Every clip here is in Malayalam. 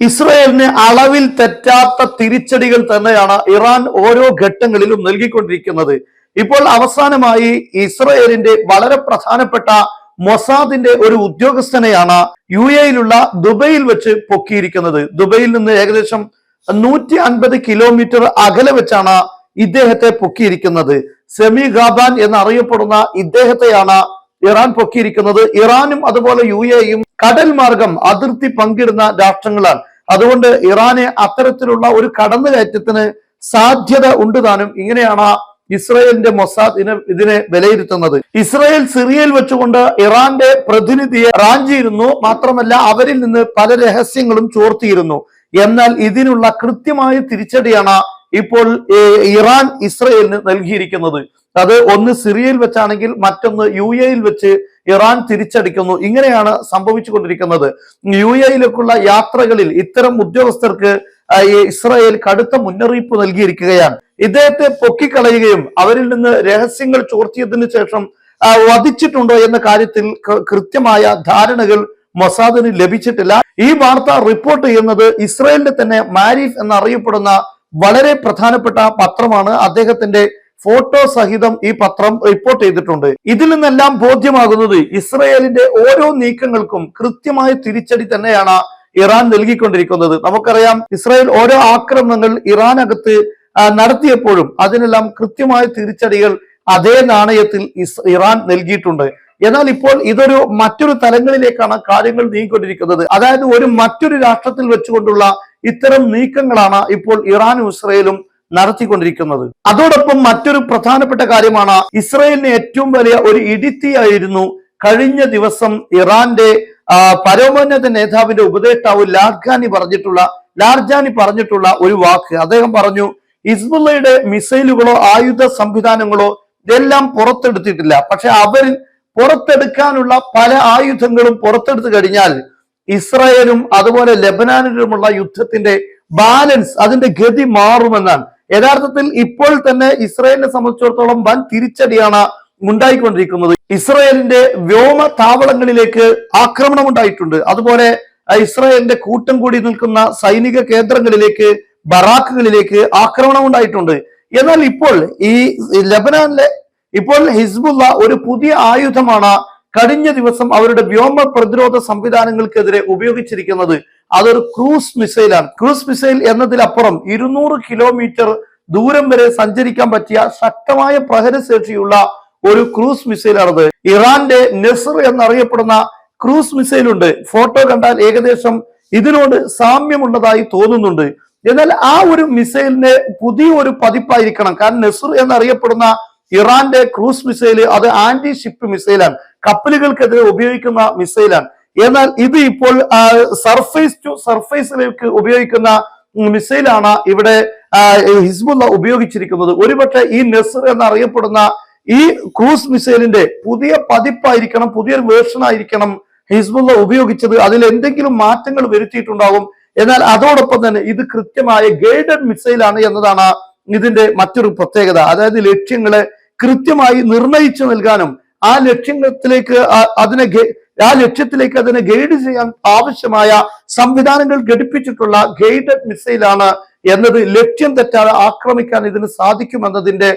ഇസ്രയേലിന് അളവിൽ തെറ്റാത്ത തിരിച്ചടികൾ തന്നെയാണ് ഇറാൻ ഓരോ ഘട്ടങ്ങളിലും നൽകിക്കൊണ്ടിരിക്കുന്നത്. ഇപ്പോൾ അവസാനമായി ഇസ്രയേലിന്റെ വളരെ പ്രധാനപ്പെട്ട മൊസാദിന്റെ ഒരു ഉദ്യോഗസ്ഥനെയാണ് യു എയിലുള്ള ദുബൈയിൽ വെച്ച് പൊക്കിയിരിക്കുന്നത്. ദുബൈയിൽ നിന്ന് ഏകദേശം നൂറ്റി അൻപത് കിലോമീറ്റർ അകലെ വെച്ചാണ് ഇദ്ദേഹത്തെ പൊക്കിയിരിക്കുന്നത്. സെമി ഗാബാൻ എന്നറിയപ്പെടുന്ന ഇദ്ദേഹത്തെയാണ് ഇറാൻ പൊക്കിയിരിക്കുന്നത്. ഇറാനും അതുപോലെ യു എയും കടൽ മാർഗം അതിർത്തി പങ്കിടുന്ന രാഷ്ട്രങ്ങളാണ്. അതുകൊണ്ട് ഇറാന് അത്തരത്തിലുള്ള ഒരു കടന്നുകയറ്റത്തിന് സാധ്യത ഉണ്ട് താനും. ഇങ്ങനെയാണ് ഇസ്രയേലിന്റെ മൊസാദ് ഇതിനെ വിലയിരുത്തുന്നത്. ഇസ്രയേൽ സിറിയയിൽ വെച്ചുകൊണ്ട് ഇറാന്റെ പ്രതിനിധിയെ റാഞ്ചിയിരുന്നു. മാത്രമല്ല അവരിൽ നിന്ന് പല രഹസ്യങ്ങളും ചോർത്തിയിരുന്നു. എന്നാൽ ഇതിനുള്ള കൃത്യമായ തിരിച്ചടിയാണ് ഇപ്പോൾ ഇറാൻ ഇസ്രയേലിന് നൽകിയിരിക്കുന്നത്. അത് ഒന്ന് സിറിയയിൽ വെച്ചാണെങ്കിൽ മറ്റൊന്ന് യു എയിൽ വെച്ച് ഇറാൻ തിരിച്ചടിക്കുന്നു. ഇങ്ങനെയാണ് സംഭവിച്ചുകൊണ്ടിരിക്കുന്നത്. യു എയിലേക്കുള്ള യാത്രകളിൽ ഇത്തരം ഉദ്യോഗസ്ഥർക്ക് ഇസ്രായേൽ കടുത്ത മുന്നറിയിപ്പ് നൽകിയിരിക്കുകയാണ്. ഇദ്ദേഹത്തെ പൊക്കിക്കളയുകയും അവരിൽ നിന്ന് രഹസ്യങ്ങൾ ചോർത്തിയതിനു ശേഷം വധിച്ചിട്ടുണ്ടോ എന്ന കാര്യത്തിൽ കൃത്യമായ ധാരണകൾ മൊസാദിന് ലഭിച്ചിട്ടില്ല. ഈ വാർത്ത റിപ്പോർട്ട് ചെയ്യുന്നത് ഇസ്രായേലിന്റെ തന്നെ മാരിഫ് എന്നറിയപ്പെടുന്ന വളരെ പ്രധാനപ്പെട്ട പത്രമാണ്. അദ്ദേഹത്തിന്റെ ഫോട്ടോ സഹിതം ഈ പത്രം റിപ്പോർട്ട് ചെയ്തിട്ടുണ്ട്. ഇതിൽ നിന്നെല്ലാം ബോധ്യമാകുന്നത് ഇസ്രയേലിന്റെ ഓരോ നീക്കങ്ങൾക്കും കൃത്യമായ തിരിച്ചടി തന്നെയാണ് ഇറാൻ നൽകിക്കൊണ്ടിരിക്കുന്നത്. നമുക്കറിയാം ഇസ്രായേൽ ഓരോ ആക്രമണങ്ങൾ ഇറാനകത്ത് നടത്തിയപ്പോഴും അതിനെല്ലാം കൃത്യമായ തിരിച്ചടികൾ അതേ നാണയത്തിൽ ഇറാൻ നൽകിയിട്ടുണ്ട്. എന്നാൽ ഇപ്പോൾ ഇതൊരു മറ്റൊരു തലങ്ങളിലേക്കാണ് കാര്യങ്ങൾ നീങ്ങിക്കൊണ്ടിരിക്കുന്നത്. അതായത് ഒരു മറ്റൊരു രാഷ്ട്രത്തിൽ വെച്ചുകൊണ്ടുള്ള ഇത്തരം നീക്കങ്ങളാണ് ഇപ്പോൾ ഇറാനും ഇസ്രയേലും നടത്തിക്കൊണ്ടിരിക്കുന്നത്. അതോടൊപ്പം മറ്റൊരു പ്രധാനപ്പെട്ട കാര്യമാണ് ഇസ്രയേലിന് ഏറ്റവും വലിയ ഒരു ഇടിത്തിയായിരുന്നു കഴിഞ്ഞ ദിവസം ഇറാന്റെ പരമോന്നത നേതാവിന്റെ ഉപദേഷ്ടാവ് ലാർഖാനി പറഞ്ഞിട്ടുള്ള ലാർജാനി പറഞ്ഞിട്ടുള്ള ഒരു വാക്ക്. അദ്ദേഹം പറഞ്ഞു ഹിസ്ബുള്ളയുടെ മിസൈലുകളോ ആയുധ സംവിധാനങ്ങളോ ഇതെല്ലാം പുറത്തെടുത്തിട്ടില്ല. പക്ഷെ അവർ പുറത്തെടുക്കാനുള്ള പല ആയുധങ്ങളും പുറത്തെടുത്തു കഴിഞ്ഞാൽ ഇസ്രായേലും അതുപോലെ ലെബനാനിലുമുള്ള യുദ്ധത്തിന്റെ ബാലൻസ് അതിന്റെ ഗതി മാറുമെന്നാണ്. യഥാർത്ഥത്തിൽ ഇപ്പോൾ തന്നെ ഇസ്രായേലിനെ സംബന്ധിച്ചിടത്തോളം വൻ തിരിച്ചടിയാണ് ഉണ്ടായിക്കൊണ്ടിരിക്കുന്നത്. ഇസ്രായേലിന്റെ വ്യോമ താവളങ്ങളിലേക്ക് ആക്രമണം ഉണ്ടായിട്ടുണ്ട്. അതുപോലെ ഇസ്രയേലിന്റെ കൂട്ടം കൂടി നിൽക്കുന്ന സൈനിക കേന്ദ്രങ്ങളിലേക്ക് ബറാക്കുകളിലേക്ക് ആക്രമണം ഉണ്ടായിട്ടുണ്ട്. എന്നാൽ ഇപ്പോൾ ഈ ലബനാനിലെ ഇപ്പോൾ ഹിസ്ബുള്ള ഒരു പുതിയ ആയുധമാണ് കഴിഞ്ഞ ദിവസം അവരുടെ വ്യോമ പ്രതിരോധ സംവിധാനങ്ങൾക്കെതിരെ ഉപയോഗിച്ചിരിക്കുന്നത്. അതൊരു ക്രൂസ് മിസൈലാണ്. ക്രൂസ് മിസൈൽ എന്നതിലപ്പുറം ഇരുന്നൂറ് കിലോമീറ്റർ ദൂരം വരെ സഞ്ചരിക്കാൻ പറ്റിയ ശക്തമായ പ്രഹരശേഷിയുള്ള ഒരു ക്രൂസ് മിസൈലാണത്. ഇറാന്റെ നെസർ എന്നറിയപ്പെടുന്ന ക്രൂസ് മിസൈൽ ഉണ്ട് ഫോട്ടോ കണ്ടാൽ ഏകദേശം ഇതിനോട് സാമ്യമുള്ളതായി തോന്നുന്നുണ്ട്. എന്നാൽ ആ ഒരു മിസൈലിന്റെ പുതിയ ഒരു പതിപ്പായിരിക്കണം. കാരണം നെസർ എന്നറിയപ്പെടുന്ന ഇറാന്റെ ക്രൂസ് മിസൈൽ അത് ആന്റി ഷിപ്പ് മിസൈലാണ്. കപ്പലുകൾക്കെതിരെ ഉപയോഗിക്കുന്ന മിസൈലാണ്. എന്നാൽ ഇത് ഇപ്പോൾ സർഫേസ് ടു സർഫേസിലേക്ക് ഉപയോഗിക്കുന്ന മിസൈലാണ് ഇവിടെ ഹിസ്ബുള്ള ഉപയോഗിച്ചിരിക്കുന്നത്. ഒരുപക്ഷെ ഈ നെസർ എന്നറിയപ്പെടുന്ന ഈ ക്രൂസ് മിസൈലിന്റെ പുതിയ പതിപ്പായിരിക്കണം പുതിയൊരു വേർഷൻ ആയിരിക്കണം ഹിസ്ബുള്ള ഉപയോഗിച്ചത്. അതിൽ എന്തെങ്കിലും മാറ്റങ്ങൾ വരുത്തിയിട്ടുണ്ടാകും. എന്നാൽ അതോടൊപ്പം തന്നെ ഇത് കൃത്യമായ ഗൈഡഡ് മിസൈലാണ് എന്നതാണ് ഇതിന്റെ മറ്റൊരു പ്രത്യേകത. അതായത് ലക്ഷ്യങ്ങളെ കൃത്യമായി നിർണയിച്ചു നൽകാനും ആ ലക്ഷ്യത്തിലേക്ക് അതിനെ ആ ലക്ഷ്യത്തിലേക്ക് അതിനെ ഗൈഡ് ചെയ്യാൻ ആവശ്യമായ സംവിധാനങ്ങൾ ഘടിപ്പിച്ചിട്ടുള്ള ഗൈഡഡ് മിസൈലാണ് എന്നത് ലക്ഷ്യം തെറ്റാതെ ആക്രമിക്കാൻ ഇതിന് സാധിക്കുമെന്നതിന്റെ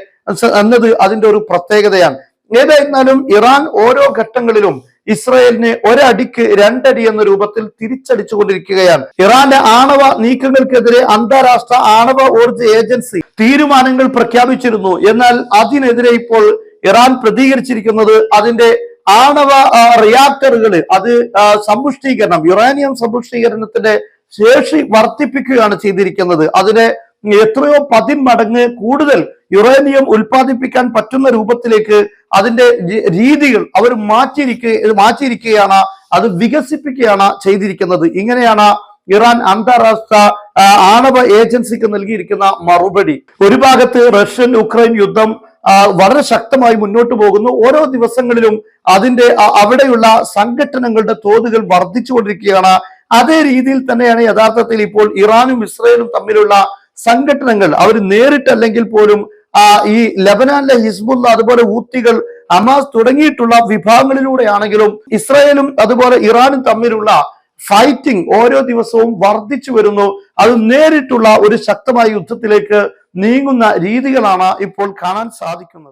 എന്നത് അതിന്റെ ഒരു പ്രത്യേകതയാണ്. ഏതായിരുന്നാലും ഇറാൻ ഓരോ ഘട്ടങ്ങളിലും ഇസ്രായേലിനെ ഒരടിക്ക് രണ്ടടി എന്ന രൂപത്തിൽ തിരിച്ചടിച്ചുകൊണ്ടിരിക്കുകയാണ്. ഇറാന്റെ ആണവ നീക്കങ്ങൾക്കെതിരെ അന്താരാഷ്ട്ര ആണവ ഊർജ ഏജൻസി തീരുമാനങ്ങൾ പ്രഖ്യാപിച്ചിരുന്നു. എന്നാൽ അതിനെതിരെ ഇപ്പോൾ ഇറാൻ പ്രതികരിച്ചിരിക്കുന്നത് അതിന്റെ ആണവ റിയാക്ടറുകൾ അത് സമ്പുഷ്ടീകരണം യുറേനിയം സമ്പുഷ്ടീകരണത്തിന്റെ ശേഷി വർദ്ധിപ്പിക്കുകയാണ് ചെയ്തിരിക്കുന്നത്. അതിനെ എത്രയോ പതിന്മടങ്ങ് കൂടുതൽ യുറേനിയം ഉൽപ്പാദിപ്പിക്കാൻ പറ്റുന്ന രൂപത്തിലേക്ക് അതിന്റെ രീതികൾ അവർ മാറ്റിയിരിക്കുക മാറ്റിയിരിക്കുകയാണ് അത് വികസിപ്പിക്കുകയാണ് ചെയ്തിരിക്കുന്നത്. ഇങ്ങനെയാണ് ഇറാൻ അന്താരാഷ്ട്ര ആണവ ഏജൻസിക്ക് നൽകിയിരിക്കുന്ന മറുപടി. ഒരു ഭാഗത്ത് റഷ്യൻ ഉക്രൈൻ യുദ്ധം വളരെ ശക്തമായി മുന്നോട്ട് പോകുന്നു. ഓരോ ദിവസങ്ങളിലും അതിന്റെ അവിടെയുള്ള സംഘടനകളുടെ തോതുകൾ വർദ്ധിച്ചുകൊണ്ടിരിക്കുകയാണ്. അതേ രീതിയിൽ തന്നെയാണ് യഥാർത്ഥത്തിൽ ഇപ്പോൾ ഇറാനും ഇസ്രയേലും തമ്മിലുള്ള സംഘടനകൾ അവർ നേരിട്ടല്ലെങ്കിൽ പോലും ഈ ലബനാനിലെ ഹിസ്ബുള്ള അതുപോലെ ഊത്തികൾ അമാസ് തുടങ്ങിയിട്ടുള്ള വിഭാഗങ്ങളിലൂടെയാണെങ്കിലും ഇസ്രയേലും അതുപോലെ ഇറാനും തമ്മിലുള്ള ഫൈറ്റിംഗ് ഓരോ ദിവസവും വർദ്ധിച്ചു വരുന്നു. അത് നേരിട്ടുള്ള ഒരു ശക്തമായ യുദ്ധത്തിലേക്ക് നീങ്ങുന്ന രീതികളാണ് ഇപ്പോൾ കാണാൻ സാധിക്കുന്നത്.